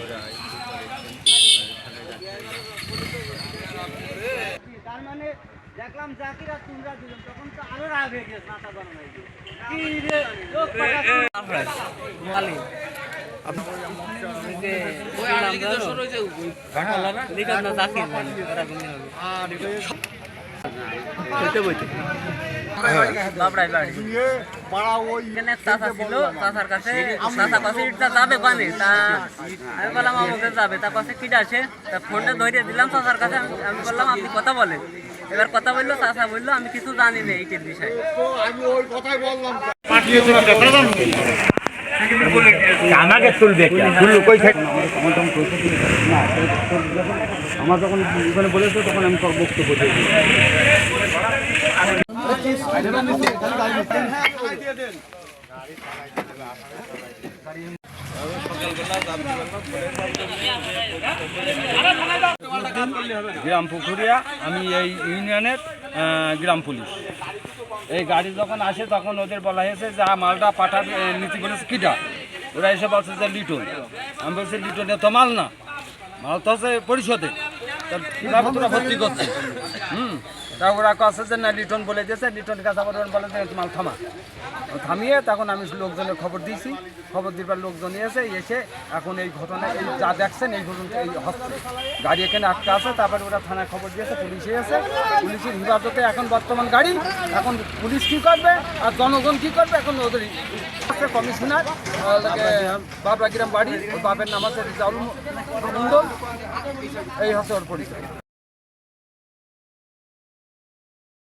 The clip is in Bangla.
করা হয় তার মানে দেখলাম জাকির আর তোমরা দুজন তখন তো আরও রাগ হয়ে গেছে মাথা গরম হয়ে গেছে। কি রে চোখ পাকা এখানে চাচা ছিল? চাচার কাছে। চাচা কাছে ইটটা যাবে পানি? তা আমি বললাম আমাকে যাবে। তার কাছে কিটা আসে তা ফোনটা ধরিয়ে দিলাম কাছে। আমি বললাম আপনি কথা বলেন। এবার কথা বলল চাচা বলল আমি কিছু জানি না ইটের বিষয়ে। আমাকে তুলবে তুললো কই থাকে। আমার যখন ওখানে বলেছে তখন আমি বক্তব্য দিয়েছি গ্রাম পুকুরিয়া আমি এই ইউনিয়নের গ্রাম পুলিশ। এই গাড়ি যখন আসে তখন ওদের বলা হয়েছে যে মালটা পাঠার নীতি বলেছে কিটা ওরা এসে বলছে যে লিটন। আমি বলছি লিটনে তো মাল না। মাল তো আছে পরিষদে তা ভর্তি করছে হুম। তা ওরা কাছে যে না লিটন বলে দিয়েছে লিটনের কাছে আবার বলে যে মাল থামা। থামিয়ে তখন আমি লোকজনের খবর দিয়েছি। খবর দিবার লোকজন এসে এসে এখন এই ঘটনা, এই যা দেখছেন, এই ঘটনা এই হচ্ছে। গাড়ি এখানে আটকা আছে, তারপরে ওরা থানায় খবর দিয়েছে, পুলিশে এসে, পুলিশের হেফাজতে এখন বর্তমান গাড়ি। এখন পুলিশ কি করবে আর জনগণ কি করবে? এখন ওদের কমিশনার বাবরা গ্রাম বাড়ি বাপের নাম আছে রিজাউল মন্ডল এই হচ্ছে ওর পরিচয়।